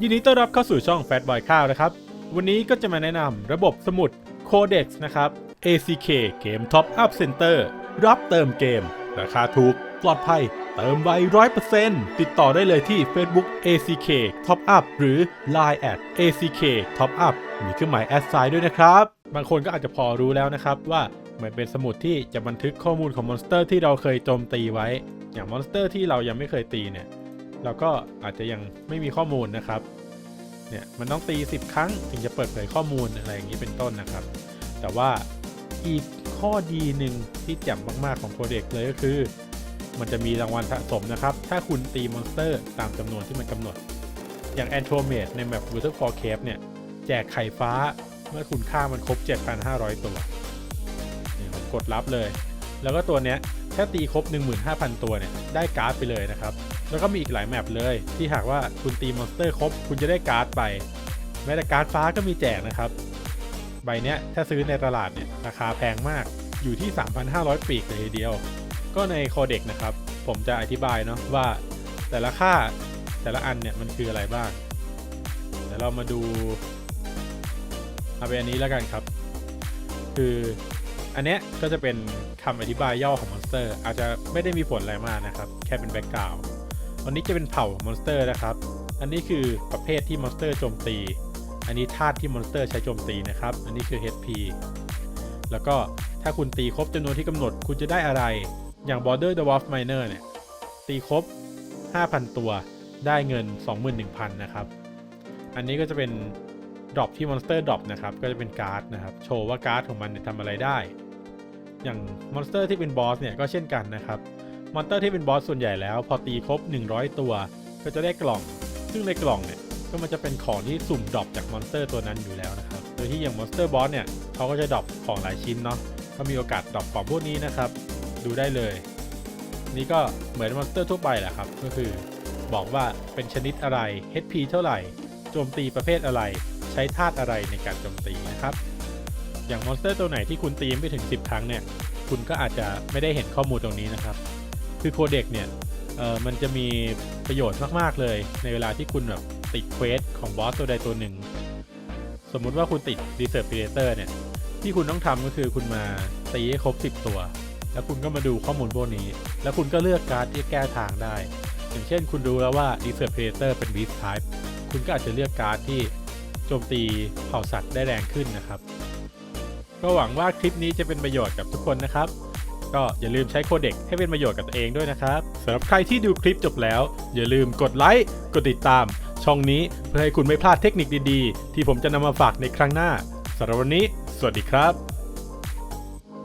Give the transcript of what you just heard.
ยินดีต้อนรับเข้าสู่ช่อง Fat Boy ข้าวนะครับ วันนี้ก็จะมาแนะนำระบบสมุด Codex นะครับ ACK Game Top Up Center รับเติมเกม ราคาถูก ปลอดภัย เติมไว้100%ติดต่อได้เลยที่ Facebook ACK Top Up หรือ Line at ACK Top Up มีเครื่องหมายแอดไซน์ด้วยนะครับ บางคนก็อาจจะพอรู้แล้วนะครับว่ามันเป็นสมุดที่จะบันทึกข้อมูลของมอนสเตอร์ที่เราเคยโจมตีไว้ อย่างมอนสเตอร์ที่เรายังไม่เคยตีเนี่ย เราก็อาจจะยังไม่มีข้อมูลนะครับเนี่ยมันต้องตี 10 ครั้งถึงจะเปิดเผยข้อมูลอะไรอย่างนี้เป็นต้นนะครับ แต่ว่าอีกข้อดีหนึ่งที่แจ่มมากๆของโปรเจกต์เลยก็คือ มันจะมีรางวัลสะสมนะครับ ถ้าคุณตีมอนสเตอร์ตามจำนวนที่มันกำหนด อย่างแอนโทรเมดในแมป Waterfall Cave เนี่ยแจกไข่ฟ้าเมื่อคุณฆ่ามันครบ 7,500 ตัวนี่ผมกดรับเลย แล้วก็ตัวเนี้ยแค่ตีครบ 15,000 ตัวเนี่ย ได้การ์ดไปเลยนะครับ แล้วก็มีอีกหลายแมปเลย ที่หากว่าคุณตีมอนสเตอร์ครบ คุณจะได้การ์ดไป แม้แต่การ์ดฟ้าก็มีแจกนะครับ ใบเนี้ยถ้าซื้อในตลาดเนี่ยราคาแพงมากอยู่ที่ 3,500 ปีกเลยทีเดียว ก็ในคอเด็กนะครับ ผมจะอธิบายเนาะว่าแต่ละค่าแต่ละอันเนี่ยมันคืออะไรบ้างเดี๋ยวเรามาดูเอาเป็นอันนี้แล้วกันครับ คืออันเนี้ยก็จะเป็นคำอธิบายย่อของมอนสเตอร์ อาจจะไม่ได้มีผลอะไรมากนะครับ แค่เป็นแบ็กกราวด์ อันนี้จะเป็นเผ่ามอนสเตอร์นะครับ อันนี้คือประเภทที่มอนสเตอร์โจมตี อันนี้ธาตุที่มอนสเตอร์ใช้โจมตีนะครับ อันนี้คือ HP แล้วก็ถ้าคุณตีครบจำนวนที่กำหนดคุณจะได้อะไร อย่าง Border Dwarf Miner เนี่ย ตีครบ 5,000 ตัว ได้เงิน 21,000 นะครับ อันนี้ก็จะเป็นดรอปที่มอนสเตอร์ดรอปนะครับ ก็จะเป็นการ์ดนะครับ โชว์ว่าการ์ดของมันเนี่ยทำอะไรได้ อย่างมอนสเตอร์ที่เป็นบอสเนี่ยก็เช่นกันนะครับ มอนสเตอร์ที่เป็นบอสส่วนใหญ่แล้ว พอตีครบ 100 ตัว ก็จะได้กล่อง ซึ่งในกล่องเนี่ยก็มันจะเป็นของที่สุ่มดรอปจากมอนสเตอร์ตัวนั้นอยู่แล้วนะครับ โดยที่อย่างมอนสเตอร์บอสเนี่ยเขาก็จะดรอปของหลายชิ้นเนาะก็มีโอกาสดรอปของพวกนี้นะครับ ดูได้เลย นี่ก็เหมือนมอนสเตอร์ทั่วไปแหละครับ ก็คือ บอกว่าเป็นชนิดอะไร HP เท่าไหร่ โจมตีประเภทอะไร ใช้ธาตุอะไรในการโจมตีนะครับ อย่างมอนสเตอร์ตัวไหนที่คุณตีไม่ถึง 10 ครั้งเนี่ย คุณก็อาจจะไม่ได้เห็นข้อมูลตรงนี้นะครับ คือโคเด็กเนี่ยเออมันจะมีประโยชน์มาก ๆ เลย ในเวลาที่คุณแบบติดเควสของบอสตัวใดตัวหนึ่ง สมมุติว่าคุณติด Reserve Predator เนี่ย ที่คุณต้องทำก็คือคุณมาตีให้ครบ 10 ตัว แล้วคุณก็มาดูข้อมูลพวกนี้ แล้วคุณก็เลือกการ์ดที่แก้ทางได้ อย่างเช่น คุณรู้แล้วว่า Reserve Predator เป็น Beast Type คุณก็อาจจะเลือกการ์ดที่โจมตีเผ่าสัตว์ได้แรงขึ้นนะครับ ก็หวังว่าคลิปนี้จะเป็นประโยชน์กับทุกคนนะครับ ก็อย่าลืมใช้โคเด็กให้เป็นประโยชน์กับตัวเองด้วยนะครับสำหรับใครที่ดูคลิปจบแล้ว อย่าลืมกดไลค์กดติดตาม ช่องนี้เพื่อให้คุณไม่พลาดเทคนิคดีๆ ที่ผมจะนำมาฝากในครั้งหน้าสำหรับวันนี้ สวัสดีครับ